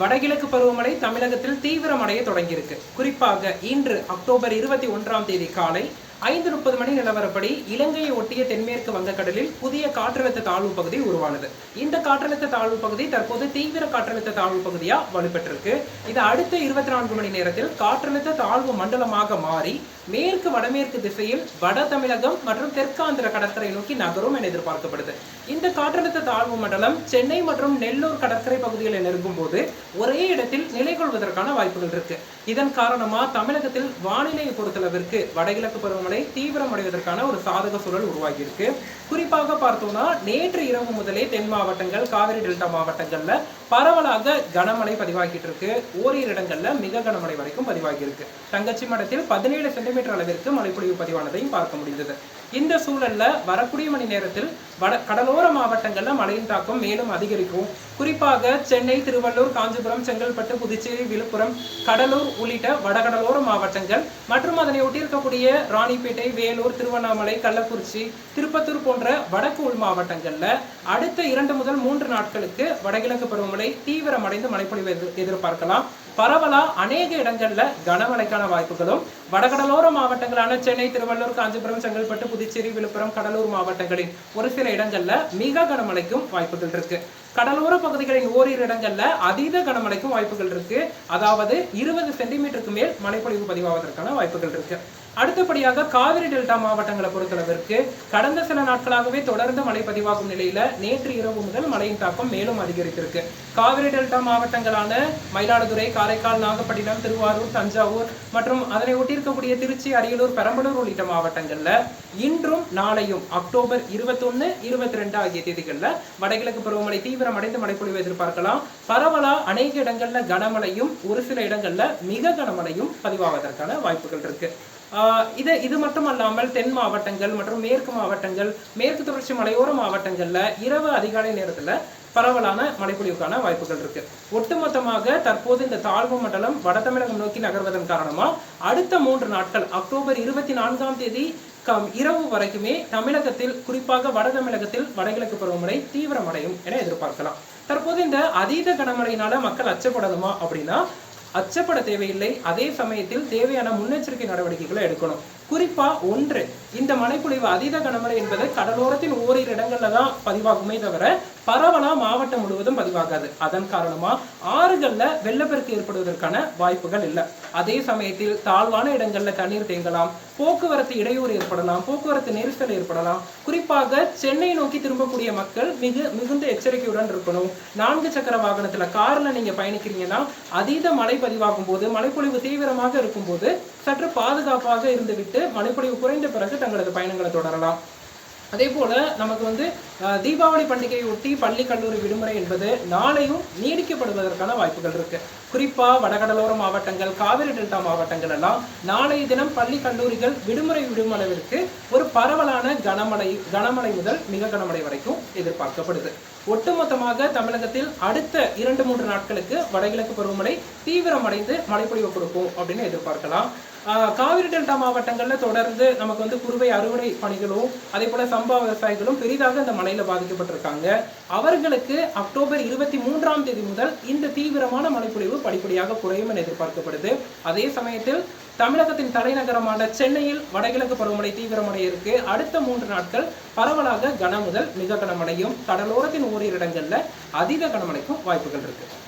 வடகிழக்கு பருவமழை தமிழகத்தில் தீவிரமடைய தொடங்கியிருக்கு. குறிப்பாக இன்று அக்டோபர் இருபத்தி ஒன்றாம் தேதி காலை ஐந்து முப்பது மணி நிலவரப்படி இலங்கையை ஒட்டிய தென்மேற்கு வங்கக்கடலில் புதிய காற்றழுத்த தாழ்வு பகுதி உருவானது. இந்த காற்றழுத்த தாழ்வு பகுதி தற்போது தீவிர காற்றழுத்த தாழ்வு பகுதியா வலுப்பெற்றிருக்கு. இது அடுத்த இருபத்தி நான்கு மணி நேரத்தில் காற்றழுத்த தாழ்வு மண்டலமாக மாறி மேற்கு வடமேற்கு திசையில் வட தமிழகம் மற்றும் தெற்காந்திர கடற்கரை நோக்கி நகரும் என எதிர்பார்க்கப்படுது. இந்த காற்றழுத்த தாழ்வு மண்டலம் சென்னை மற்றும் நெல்லூர் கடற்கரை பகுதிகளை நெருங்கும் போது ஒரே இடத்தில் நிலை கொள்வதற்கான வாய்ப்புகள் இருக்கு. இதன் காரணமா தமிழகத்தில் வானிலையை பொறுத்தளவிற்கு வடகிழக்கு பருவம் பருவமழை தீவிரமடைவதற்கான ஒரு சாதக சூழல் உருவாகியிருக்கு. குறிப்பாக பார்த்தோம்னா நேற்று இரவு முதலே தென் மாவட்டங்கள் காவிரி டெல்டா மாவட்டங்கள்ல பரவலாக கனமழை பதிவாகிட்டு இருக்கு ஓரிரு இடங்கள்ல மிக கனமழை வரைக்கும் பதிவாகியிருக்கு. தங்கச்சி மடத்தில் பதினேழு சென்டிமீட்டர் அளவிற்கு மழைப்பொழிவு பதிவானதையும் பார்க்க முடிந்தது. இந்த சூழல்ல வரக்கூடிய மணி நேரத்தில் வட கடலோர மாவட்டங்கள்ல மழையின் தாக்கம் மேலும் அதிகரிக்கும். குறிப்பாக சென்னை திருவள்ளூர் காஞ்சிபுரம் செங்கல்பட்டு புதுச்சேரி விழுப்புரம் கடலூர் உள்ளிட்ட வடகடலோர மாவட்டங்கள் மற்றும் அதனை ஒட்டியிருக்கக்கூடிய ராணிப்பேட்டை வேலூர் திருவண்ணாமலை கள்ளக்குறிச்சி திருப்பத்தூர் போன்ற வடக்கு உள் மாவட்டங்கள்ல அடுத்த இரண்டு முதல் மூன்று நாட்களுக்கு வடகிழக்கு பருவமழை தீவிரமடைந்து மழைப்பொழிவு எதிர்- எதிர்பார்க்கலாம். பரவலா அநேக இடங்கள்ல கனமழைக்கான வாய்ப்புகளும் வடகடலோர மாவட்டங்களான சென்னை திருவள்ளூர் காஞ்சிபுரம் செங்கல்பட்டு புதுச்சேரி விழுப்புரம் கடலூர் மாவட்டங்களில் ஒரு சில இடங்கள்ல மிக கனமழைக்கும் வாய்ப்புகள் இருக்கு. கடலோர பகுதிகளின் ஓரிரு இடங்கள்ல அதீத கனமழைக்கும் வாய்ப்புகள் இருக்கு. அதாவது இருபது சென்டிமீட்டருக்கு மேல் மழைப்பொழிவு பதிவாவதற்கான வாய்ப்புகள் இருக்கு. அடுத்தபடியாக காவிரி டெல்டா மாவட்டங்களை பொறுத்தளவிற்கு கடந்த சில நாட்களாகவே தொடர்ந்து மழை பதிவாகும் நிலையில நேற்று இரவு முதல் மழையின் தாக்கம் மேலும் அதிகரித்திருக்கு. காவிரி டெல்டா மாவட்டங்களான மயிலாடுதுறை காரைக்கால் நாகப்பட்டினம் திருவாரூர் தஞ்சாவூர் மற்றும் அதனை இருக்கக்கூடிய திருச்சி அரியலூர் பெரம்பலூர் உள்ளிட்ட மாவட்டங்கள்ல இன்றும் நாளையும் அக்டோபர் இருபத்தொன்னு இருபத்தி ரெண்டு ஆகிய தேதிகள்ல வடகிழக்கு பருவமழை தீவிரமடைந்து மழைப்பொழிவு எதிர்பார்க்கலாம். பரவலா அநேக இடங்கள்ல கனமழையும் ஒரு சில இடங்கள்ல மிக கனமழையும் பதிவாவதற்கான வாய்ப்புகள் இருக்கு. இது இது மட்டும் அல்லாமல் தென் மாவட்டங்கள் மற்றும் மேற்கு மாவட்டங்கள் மேற்கு தொடர்ச்சி மலையோர மாவட்டங்கள்ல இரவு அதிகாலை நேரத்துல பரவலான மழைப்பொழிவுக்கான வாய்ப்புகள் இருக்கு. ஒட்டுமொத்தமாக தற்போது இந்த தாழ்வு மண்டலம் வட தமிழகம் நோக்கி நகர்வதன் காரணமா அடுத்த மூன்று நாட்கள் அக்டோபர் இருபத்தி நான்காம் தேதி கம்- இரவு வரைக்குமே தமிழகத்தில் குறிப்பாக வட தமிழகத்தில் வடகிழக்கு பருவமழை தீவிரமடையும் என எதிர்பார்க்கலாம். தற்போது இந்த அதீத கனமழையினால மக்கள் அச்சப்படணுமா அப்படின்னா அச்சப்பட தேவையில்லை. அதே சமயத்தில் தேவையான முன்னெச்சரிக்கை நடவடிக்கைகளை எடுக்கணும். குறிப்பா ஒன்று இந்த மழைப்பொழிவு அதீத கனமழை என்பது கடலோரத்தின் ஓரிரு இடங்கள்ல தான் பதிவாகுமே தவிர பரவலா மாவட்டம் முழுவதும் பதிவாகாது. அதன் காரணமா ஆறுகள்ல வெள்ளப்பெருக்கு ஏற்படுவதற்கான வாய்ப்புகள் இல்லை. அதே சமயத்தில் தாழ்வான இடங்கள்ல தண்ணீர் தேங்கலாம் போக்குவரத்து இடையூறு ஏற்படலாம் போக்குவரத்து நெரிசல் ஏற்படலாம். குறிப்பாக சென்னை நோக்கி திரும்பக்கூடிய மக்கள் மிகு மிகுந்த எச்சரிக்கையுடன் இருக்கணும். நான்கு சக்கர வாகனத்துல கார்ல நீங்க பயணிக்கிறீங்கன்னா அதீத மழை பதிவாகும் போது மழைப்பொழிவு தீவிரமாக இருக்கும் போது சற்று பாதுகாப்பாக இருந்துவிட்டு மழைப்பொழிவு குறைந்த பிறகு தங்களது பயணங்களை தொடரலாம். அதே போல நமக்கு வந்து தீபாவளி பண்டிகையை ஒட்டி பள்ளி கல்லூரி விடுமுறை என்பது நாளையும் நீடிக்கப்படுவதற்கான வாய்ப்புகள் இருக்கு. குறிப்பா வடகடலோர மாவட்டங்கள் காவிரி டெல்டா மாவட்டங்கள் எல்லாம் நாளைய தினம் பள்ளி கல்லூரிகள் விடுமுறை விடும் அளவிற்கு ஒரு பரவலான கனமழை கனமழை முதல் மிக கனமழை வரைக்கும் எதிர்பார்க்கப்படுது. ஒட்டுமொத்தமாக தமிழகத்தில் அடுத்த இரண்டு மூன்று நாட்களுக்கு வடகிழக்கு பருவமழை தீவிரமடைந்து மழைப்பொழிவு கொடுக்கும் அப்படின்னு எதிர்பார்க்கலாம். ஆஹ் காவிரி டெல்டா மாவட்டங்கள்ல தொடர்ந்து நமக்கு வந்து குறுவை அறுவடை பணிகளும் அதே போல சம்பா விவசாயிகளும் பெரிதாக இந்த மழையில் பாதிக்கப்பட்டிருக்காங்க. அவர்களுக்கு அக்டோபர் இருபத்தி மூன்றாம் தேதி முதல் இந்த தீவிரமான மழைப்பொழிவு படிப்படியாக குறையும் என எதிர்பார்க்கப்படுது. அதே சமயத்தில் தமிழகத்தின் தலைநகரமான சென்னையில் வடகிழக்கு பருவமழை தீவிரமடைய இருக்கு. அடுத்த மூன்று நாட்கள் பரவலாக கன முதல் மிக கனமழையும் கடலோரத்தின் ஓரிரு இடங்களில் அதீத கனமழைக்கும் வாய்ப்புகள் இருக்கு.